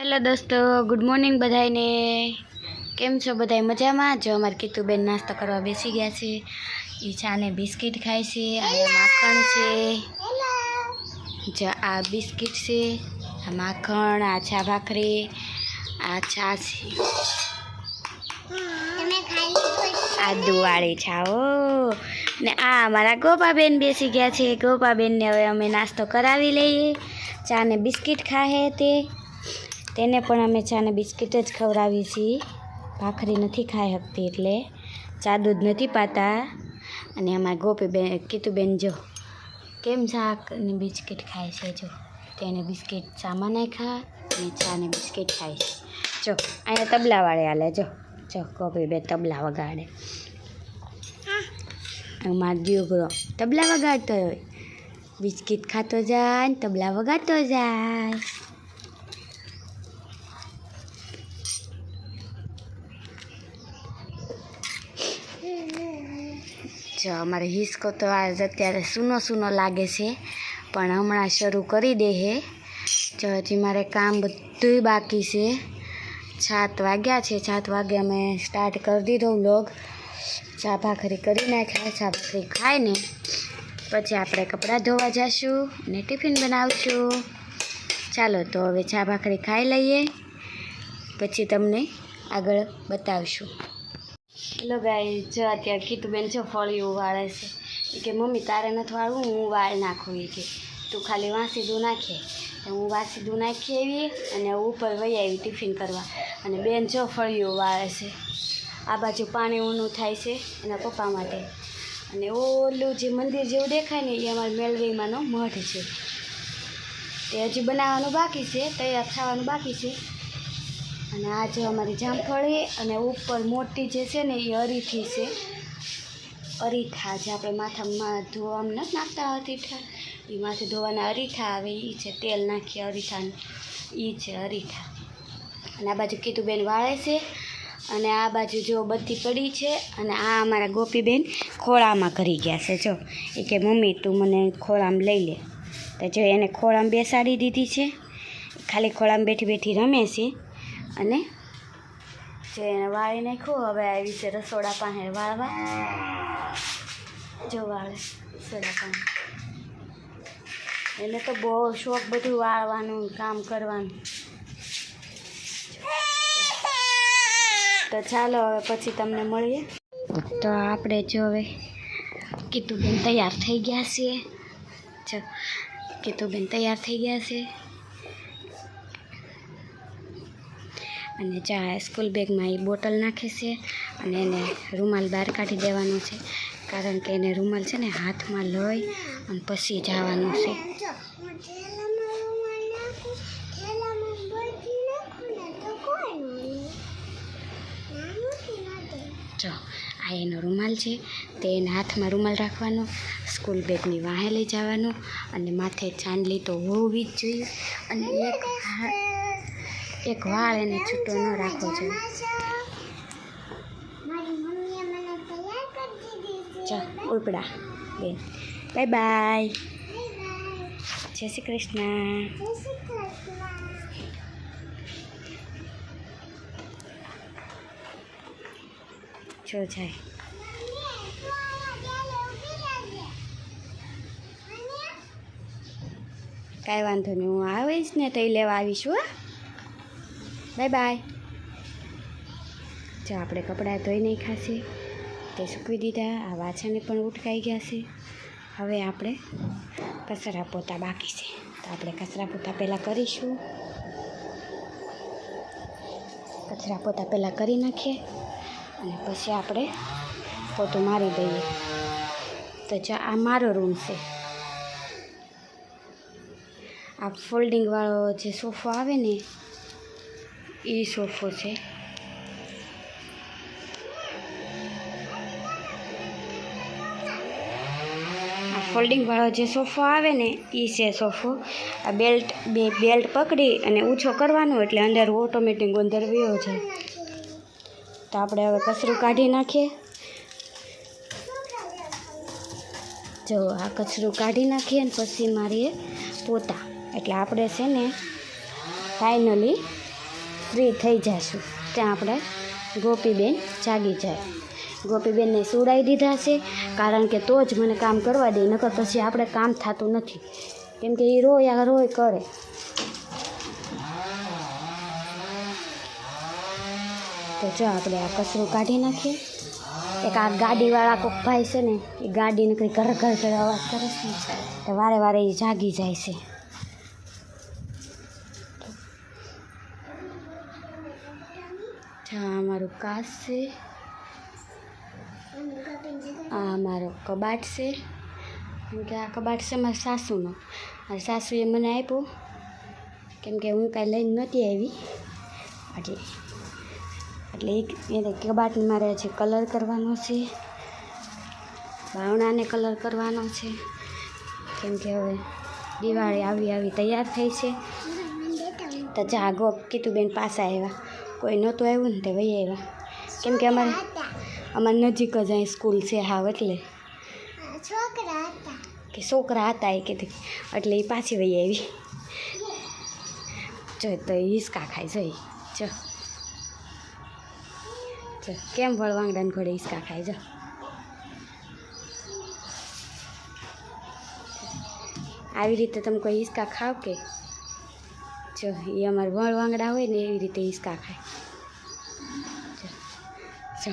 Hello દોસ્તો good morning બધાને કેમ છો બધાય? મજામાં? જો અમારે કીતુબેન નાસ્તો કરવા બેસી ગયા છે. એ ચા ને બિસ્કિટ ખાય છે અહીંયા માખણ છે. જો આ બિસ્કિટ છે આ માખણ આ છા ભાખરી આ છા. છે? આ દુવાળી છાઓ ને આ અમારા ગોપાબેન બેસી ગયા છે. ગોપાબેનને હવે અમે નાસ્તો કરાવી લઈએ. ચાને બિસ્કિટ ખાહે તે. તેને પણ અમે ચાને બિસ્કિટ જ ખવડાવી છીએ. ભાખરી નથી ખાઈ શકતી એટલે ચા દૂધ નથી પાતા. અને અમારા ગોપીબેન કીતુબેન જો, કેમ શાક ને બિસ્કિટ ખાય છે? જો, તેને બિસ્કિટ ચામાં નાખ્યા અને ચા ને બિસ્કિટ ખાય છે. જો, અહીંયા તબલાવાળે હાલે, જો જો ગોપીબેન તબલા વગાડે. અમારો દીકરો તબલા વગાડતો હોય. બિસ્કિટ ખાતો જાય તબલા વગાડતો જાય. જો અમારે હિસકો તો આજ અત્યારે સૂનો સૂનો લાગે છે, પણ હમણાં શરૂ કરી દે હે. જો હજી મારે કામ બધું બાકી છે. સાત વાગ્યા છે, સાત વાગે અમે સ્ટાર્ટ કરી દીધો વ્લોગ ચા ભાખરી કરી નાખ્યા, ચા ભાખરી ખાઈને પછી આપણે કપડાં ધોવા જઈશું અને ટિફિન બનાવશું. ચાલો તો હવે ચા ભાખરી ખાઈ લઈએ, પછી તમને આગળ બતાવશું. હેલો ગાય જો અત્યારે કીતુબેન જો ફળિયું વાળે છે. કે, મમ્મી, તારે નથી વાળવું? હું વાળ નાખું. એ કે, તું ખાલી વાંસી વાંસીદું નાખે. હું વાંસીદું નાખી આવી અને ઉપર વહી આવી ટિફિન કરવા. અને બેન, જો ફળિયું વાળે છે. આ બાજુ પાણી ઊનું થાય છે એના પપ્પા માટે. અને ઓલું જે મંદિર જેવું દેખાય ને, એ અમારા મેલરીમાંનો મઠ છે. તે હજી બનાવવાનું બાકી છે, તૈયાર થવાનું બાકી છે. અને આ જો અમારી જામફળી અને ઉપર મોટી જે છે ને એ અરીઠી છે. અરીઠા જે આપણે માથામાં ધોવામાં નથી નાખતા અરીઠા. એ માથે ધોવાના અરીઠા આવે એ છે તેલ નાખીએ અરીઠાને એ છે અરીઠા. અને આ બાજુ કીતુબેન વાળે છે. અને આ બાજુ જો બધી પડી છે અને આ અમારા ગોપીબેન ખોળામાં કરી ગયા છે. જો, એ કે, મમ્મી, તું મને ખોળામાં લઈ લે. તો જો એને ખોળામાં બેસાડી દીધી છે. ખાલી ખોળામાં બેઠી બેઠી રમે છે. અને જે એને વાળી નાખ્યું હવે આવી છે રસોડા પાસે વાળવા. જો વાળે રસોડા પાસે. એને તો બહુ શોખ બધું વાળવાનું, કામ કરવાનું. તો ચાલો, હવે પછી તમને મળીએ. તો આપણે જો હવે કીતુબેન તૈયાર થઈ ગયા છીએ. જો, કીતુબેન તૈયાર થઈ ગયા છે. અને ચા સ્કૂલ બેગમાં એ બોટલ નાખે છે અને એને રૂમાલ બહાર કાઢી દેવાનો છે. કારણ કે એને રૂમાલ છે ને હાથમાં લઈ અને પછી જવાનું છે. જો, આ એનો રૂમાલ છે. તે એના હાથમાં રૂમાલ રાખવાનો, સ્કૂલ બેગની વાહે લઈ જવાનું અને માથે ચાંદલી તો હોવી જ જોઈએ. અને એક એક વાળ એને છૂટો ન રાખવો જોઈએ ચાલ ઉપડા, બેન. Bye bye. જય શ્રી કૃષ્ણ. જો જાય. કાંઈ વાંધો નહીં, હું આવીશ ને તો એ લેવા આવીશું, હા. બાય બાય જો આપણે કપડાં ધોઈ નહીં ખાશે તે સૂકવી દીધા, આ વાછાને પણ ઉટકાઈ ગયા છે. હવે આપણે કચરા પોતા બાકી છે. તો આપણે કચરા પોતા પહેલાં કરીશું. કચરા પોતા પહેલાં કરી નાખીએ અને પછી આપણે પોતું મારી દઈએ. તો જો આ મારો રૂમ છે. આ ફોલ્ડિંગવાળો જે સોફો આવે ને એ સોફો છે. ફોલ્ડિંગ ફોલ્ડિંગવાળો જે સોફો આવે ને એ છે સોફો. આ બેલ્ટ બે બેલ્ટ પકડી અને ઊંચો કરવાનો એટલે અંદર ઓટોમેટિક અંદર વયો છે તો આપણે હવે કચરું કાઢી નાખીએ. જો, આ કચરું કાઢી નાખીએ ને પછી મારીએ પોતા. એટલે આપણે છે ને ફાઇનલી ફ્રી થઈ જઈશું ત્યાં આપણે ગોપીબેન જાગી જાય. ગોપીબેનને સુડાઈ દીધા છે, કારણ કે તો જ મને કામ કરવા દે, નકર પછી આપણે કામ થતું નથી. કેમ કે એ આ રોય કરે. તો જો આપણે આ કચરો કાઢી નાખીએ. એક આ ગાડીવાળા કોક ભાઈ છે ને, એ ગાડી નીકળી ઘર ઘર ઘર અવાજ કરે છે. તો વારે વારે એ જાગી જાય છે. આ અમારું કાચ છે. આ મારો કબાટ છે. કેમ કે આ કબાટ છે મારા સાસુનો. મારી સાસુએ મને આપ્યો. કેમ કે હું કાંઈ લઈને નહોતી આવી. એટલે એટલે એક એને કબાટ મારે છે કલર કરવાનો છે. બાવણાને કલર કરવાનો છે. કેમ કે હવે દિવાળી આવી આવી તૈયાર થઈ છે. તો જાગો કીધું બેન પાસા આવ્યા. કોઈ નહોતું આવ્યું ને તે વહી આવ્યા. કેમ કે અમારે અમારે નજીક જ અહીં સ્કૂલ છે હાવ એટલે. કે છોકરા હતા એ કીધી. એટલે એ પાછી વહી આવી. જો તો એ હિસકા ખાય જોઈ જો. જો કેમ વળવાંગડાને ઘોડે હિસકા ખાય જો. આવી રીતે તમે કોઈ હિસકા ખાવ કે? જો એ અમારા વળવાંગડા હોય ને એવી રીતે હિસકા ખાય. જો.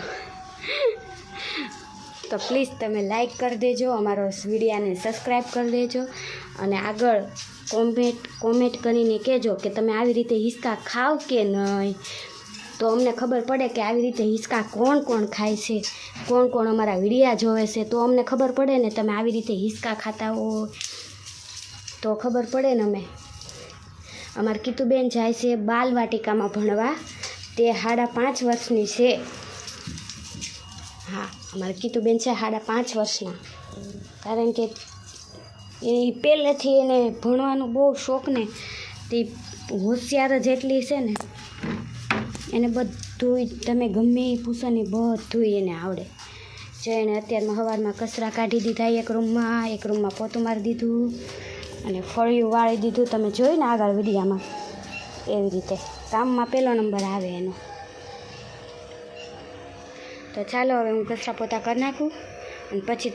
તો પ્લીઝ તમે લાઈક કરી દેજો, અમારો વિડીયાને સબસ્ક્રાઈબ કરી દેજો, અને આગળ કોમેન્ટ કોમેન્ટ કરીને કહેજો કે તમે આવી રીતે હિસકા ખાવ કે નહીં. તો અમને ખબર પડે કે આવી રીતે હિસકા કોણ કોણ ખાય છે, કોણ કોણ અમારા વિડીયા જોવે છે, તો અમને ખબર પડે ને તમે આવી રીતે હિસકા ખાતા હો. તો ખબર પડે ને અમે. અમારી કીતુબેન જાય છે બાલવાટિકામાં ભણવા. તે સાડા પાંચ વર્ષની છે. હા, અમારે કીતુબેન છે સાડા પાંચ વર્ષના. કારણ કે એ પહેલેથી એને ભણવાનો બહુ શોખ ને. તે હોશિયાર જ એટલી છે ને. એને બધું તમે ગમે એ પૂછો ને બધું એને આવડે. જો અત્યારમાં સવારમાં કચરા કાઢી દીધા, એક રૂમમાં એક રૂમમાં પોતું મારી દીધું. અને ફળિયું વાળી દીધું તમે જોયું ને આગળ વિડીયામાં. એવી રીતે. કામમાં પહેલો નંબર આવે એનો. તો ચાલો હવે હું કચરા પોતા કરી નાખું અને પછી